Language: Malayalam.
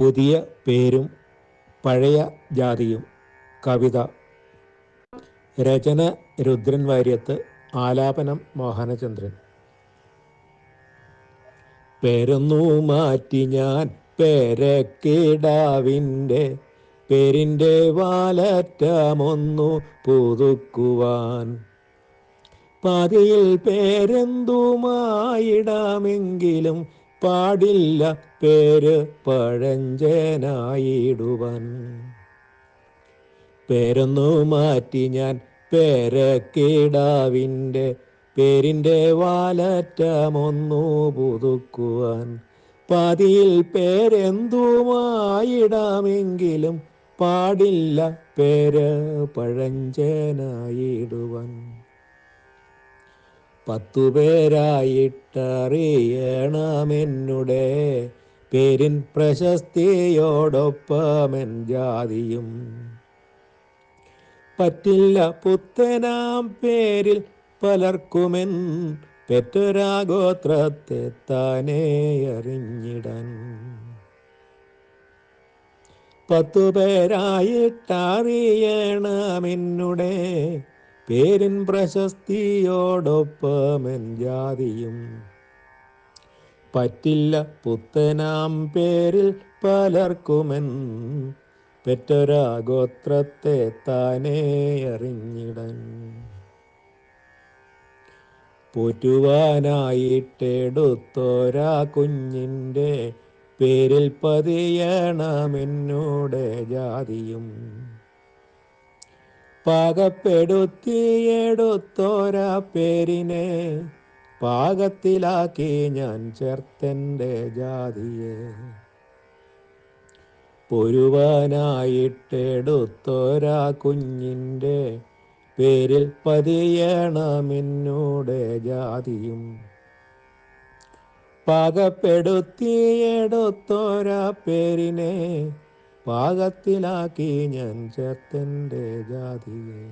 പുതിയ പേരും പഴയ ജാതിയും. കവിത. രചന രുദ്രൻ വാര്യത്ത് ആലാപനം മോഹനചന്ദ്രൻ. പേരൊന്നു മാറ്റി ഞാൻ പേരക്കിടാവിന്റെ പേരിന്റെ വാലറ്റമൊന്നു പുതുക്കുവാൻ. പാതിയിൽ പേരെന്തുമായിടാമെങ്കിലും പാടില്ല പേര് പഴഞ്ചേനായിടുവാൻ. പേരൊന്നു മാറ്റി ഞാൻ പേരക്കിടാവിന്റെ പേരിന്റെ വാലറ്റമൊന്നു പുതുക്കുവാൻ. പാതിയിൽ പേരെന്തുമായിടാമെങ്കിലും പാടില്ല പേര് പഴഞ്ചനായിടുവാൻ. പത്തു പേരായിട്ടറിയണമെന്നുടെ പേരിൻ പ്രശസ്തിയോടൊപ്പമെൻ ജാതിയും. പറ്റില്ല പുത്തനാം പേരിൽ പലർക്കുമെൻ പെറ്റൊരാഗോത്രത്തെ താനേ അറിഞ്ഞിടാൻ. പത്തു പേരായിട്ടറിയണമെന്നുടെ പേരിൻ പ്രശസ്തിയോടൊപ്പമെൻ ജാതിയും. പറ്റില്ല പുത്തനാം പേരിൽ പലർക്കുമെൻ. പെറ്റൊരാഗോത്രത്തെ താനേ അറിഞ്ഞിടൻ. പോറ്റുവാനായിട്ടെടുത്തോരാ കുഞ്ഞിന്റെ പേരിൽ പതിയണമെന്നോടെ ജാതിയും. പാകപ്പെടുത്തിയെടുത്തോരാ പേരിനെ. പാകത്തിലാക്കി ഞാൻ ചേർത്തെന്റെ ജാതിയെ. പൊരുവാനായിട്ടെടുത്തോരാ കുഞ്ഞിന്റെ പേരിൽ പതിയണമെന്നൂടെ ജാതിയും. പാകപ്പെടുത്തിയെടുത്തോരാ പേരിനെ പാകത്തിലാക്കി ഞാൻ ചേർത്തന്റെ ജാതിയെ.